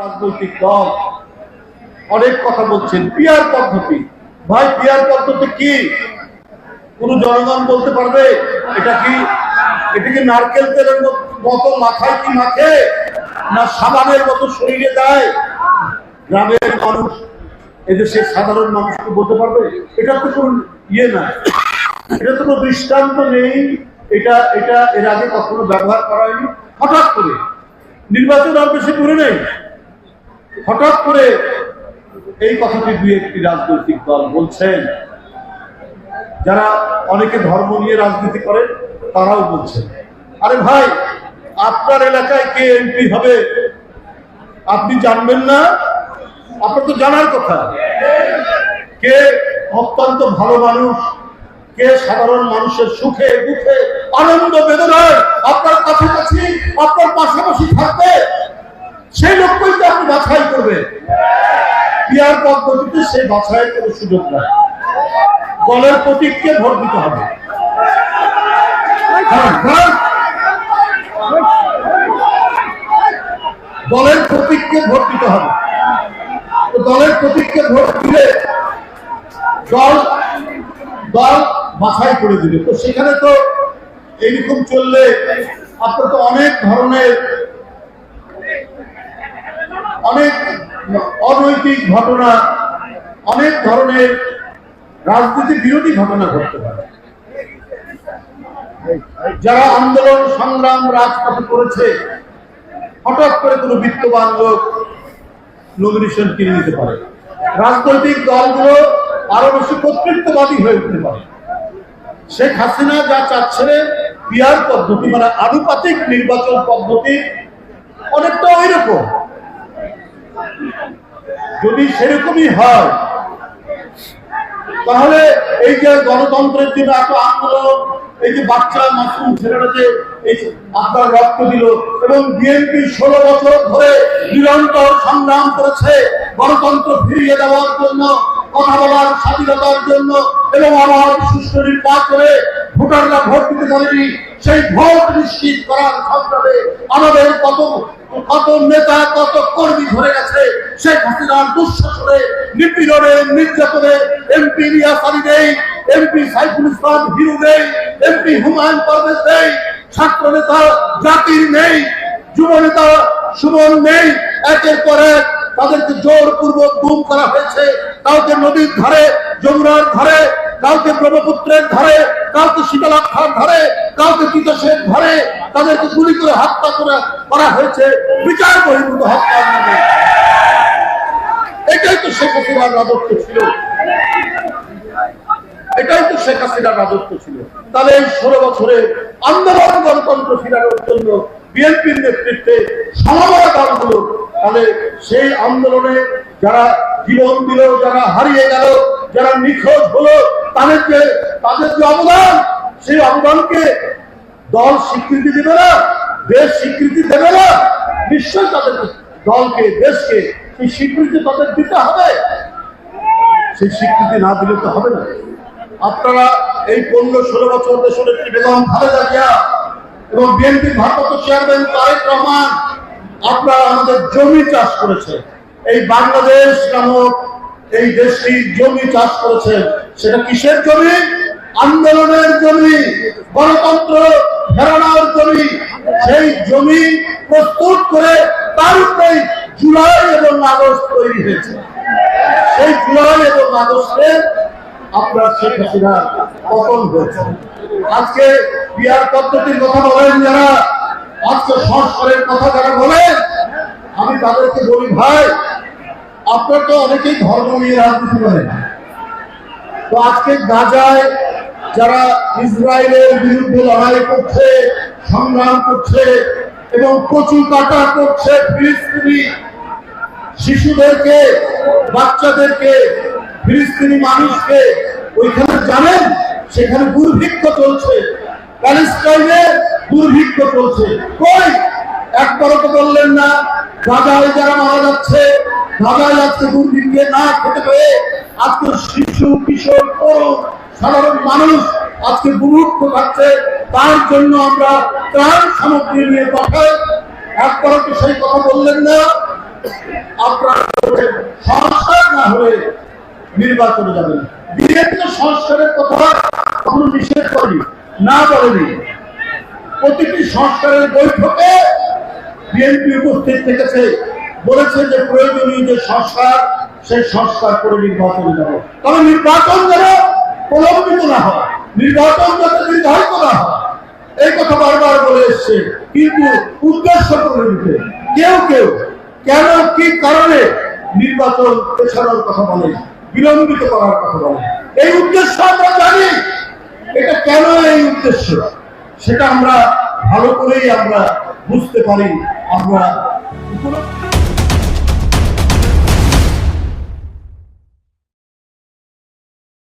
রাজনৈতিক দল। অনেক কথা বলছেন। পিয়ার পদ্ধতি। ভাই পিয়ার পদ্ধতি কি? কোন জনগণ বলতে পারবে? এটা কি এটা কি নারকেল তেলের মতো মাথায় কি মাখে? না সাবানের মতো শরীরে দেয়? গ্রামের মানুষ, এদেশের সাধারণ মানুষকে বলতে পারবে? এটা তো কোন ইয়ে না। এটা তো কোনো দৃষ্টান্ত নেই। এটা এটা এর আগে কখনো ব্যবহার করা হয়নি। হঠাৎ করে। নির্বাচন আর বেশি দূরে নেই। হঠাৎ করে এই কথাটি দুই একটি রাজনৈতিক দল বলছেন। যারা অনেকে ধর্ম নিয়ে রাজনীতি করে, তারাও বলছেন। আরে ভাই, আপনার এলাকায় কে এমপি হবে? আপনি জানবেন না? আপনার তো জানার কথা। কে অত্যন্ত ভালো মানুষ, কে সাধারণ মানুষের সুখে, দুঃখে, আনন্দ, বেদনায় আপনার কাছাকাছি, আপনার পাশাপাশি থাকবে? সেই লোককেই তো আপনি বাছাই করবেন। বিয়ার পদ্ধতিতে সেই বাছাইয়ের কোনো সুযোগ নাই। দলের প্রতীককে ভোট দিতে হবে। দলের প্রতীককে ভোট দিতে হবে। দলের প্রতীককে ভোট দিলে দল দল বাছাই করে দিবে। তো সেখানে তো এইরকম চললে আপনার তো অনেক ধরনের অনেক অনৈতিক ঘটনা, অনেক ধরনের রাজনীতি বিরোধী ঘটনা ঘটতে পারে। যারা আন্দোলন, সংগ্রাম, রাজপথে করেছে, হঠাৎ করে কোনো বিত্তবান লোক নমিনেশন কিনে নিতে পারে। রাজনৈতিক দলগুলো আরও বেশি কর্তৃত্ববাদী হয়ে উঠতে পারে। শেখ হাসিনা যা চাচ্ছে পিয়ার পদ্ধতি মানে আনুপাতিক নির্বাচন পদ্ধতি অনেকটা ওই রকম। যদি সেরকমই হয়, তাহলে এই যে গণতন্ত্রের জন্য এত আন্দোলন, এই যে বাচ্চা মাসুম ছেলেরা যে এই আপনার রক্ত দিল এবং বিএনপি ষোলো বছর ধরে নিরন্তর সংগ্রাম করেছে গণতন্ত্র ফিরিয়ে দেওয়ার জন্য, কথা বলার স্বাধীনতার জন্য এবং আমার সুষ্ঠু নির্বাচনে ভোটাররা ভোট দিতে পারেনি সেই ভোট নিশ্চিত করার সংগ্রামে আমাদের কত কত নেতা, কত কর্মী ধরে গেছে। শেখ হাসিনার দুঃশাসনে, নিপীড়নে, নির্যাতনে এমপি রিয়াস নেই, এমপি সাইফুল ইসলাম হিরু নেই, এমপি হুমায়ুন পারভেজ নেই, ছাত্র নেতা জাতির নেই, যুব নেতা সুমন নেই। একের পর এক তাদেরকে জোরপূর্বক গুম করা হয়েছে। কাউকে নদীর ধারে, যমুনার ধারে কাউকে ব্রহ্মপুত্রের ধারে কাউকে শীতলাক্ষার ধারে কাউকে তিতসের ধারে তাদেরকে গুলি করে হত্যা করা করা হয়েছে। বিচার বহির্ভূত হত্যার নামে এটাই তো শেখ হাসিনার রাজত্ব ছিল। এটাই তো শেখ হাসিনার রাজত্ব ছিল। তাহলে এই ষোলো বছরে আন্দোলন গণতন্ত্র ফিরানোর জন্য বিএনপির নেতৃত্বে সমমনা দলগুলো, তাহলে সেই আন্দোলনে যারা জীবন দিল, যারা হারিয়ে গেল যারা নিখোঁজ হলো তাদের যে তাদের যে অবদান। সেই অবদানকে দল স্বীকৃতি দেবে না, দেশ স্বীকৃতি দেবে না। নিশ্চয়ই তাদের দলকে, দেশকে সেই স্বীকৃতি তাদের দিতে হবে। সেই স্বীকৃতি না দিলে তো হবে না। আপনারা এই পনেরো, ষোলো বছর দেশের একটি বেগম খালেদা জিয়া এবং বিএনপির ভারপ্রাপ্ত চেয়ারম্যান তারেক রহমান। আপনারা আমাদের জমি চাষ করেছে এই বাংলাদেশ নামক এই দেশটি জমি চাষ করেছে। সেটা কিসের জমি? আন্দোলনের জমি, গণতন্ত্র ফেরানোর জমি। সেই জমি প্রস্তুত করে তার উপরেই জুলাই এবং আগস্ট তৈরি হয়েছে। সেই জুলাই এবং আগস্টে আপনার শেখ হাসিনার পতন হয়েছে। আজকে বিয়ার পদ্ধতির কথা বলেন যারা, আজকে সংস্কারের কথা যারা বলেন, আমি তাদেরকে বলি, ভাই আপনার তো অনেকেই ধর্ম নিয়ে রাজনীতি করেন তো আজকে গাজায় যারা ইসরায়েলের বিরুদ্ধে লড়াই করছে, সংগ্রাম করছে এবং কচু কাটা করছে ফিলিস্তিনি শিশুদেরকে, বাচ্চাদেরকে, ফিলিস্তিনি মানুষকে, ওইখানে জানেন, সেখানে দুর্ভিক্ষ চলছে। প্যালেস্টাইনে দুর্ভিক্ষ চলছে। কই? একবারও তো বললেন না গাজায় যারা মারা যাচ্ছে গাজায় আজকে দুর্ভিক্ষে না খেতে পেয়ে আজকে শিশু, কিশোর, তরুণ, সাধারণ মানুষ আজকে দুর্ভিক্ষ খাচ্ছে তার জন্য আমরা ত্রাণ সামগ্রী নিয়ে পাঠাই একবারও তো সেই কথা বললেন না। আপনারা সংস্কার না হলে নির্বাচনে যাবেন। বিএনপি সংস্কারের কথা কখনো নিষেধ করেনি, না বলেনি। প্রতিটি সংস্কারের বৈঠকে বিএনপি উপস্থিত থেকেছে, বলেছে যে প্রয়োজনীয় যে সংস্কার সেই সংস্কার করে নির্বাচনে যাব তবে নির্বাচন যেন প্রলম্বিত না হয়, নির্বাচন যাতে নির্ধারিত না হয়, এই কথা বারবার বলে এসছে। কিন্তু উদ্দেশ্য প্রণীত কেউ কেউ কেন, কি কারণে নির্বাচন পেছানোর কথা বলে, বিলম্বিত করার কথা বলে? এই উদ্দেশ্য আমরা জানি। এটা কেন এই উদ্দেশ্য? সেটা আমরা ভালো করেই আমরা বুঝতে পারি। আমরা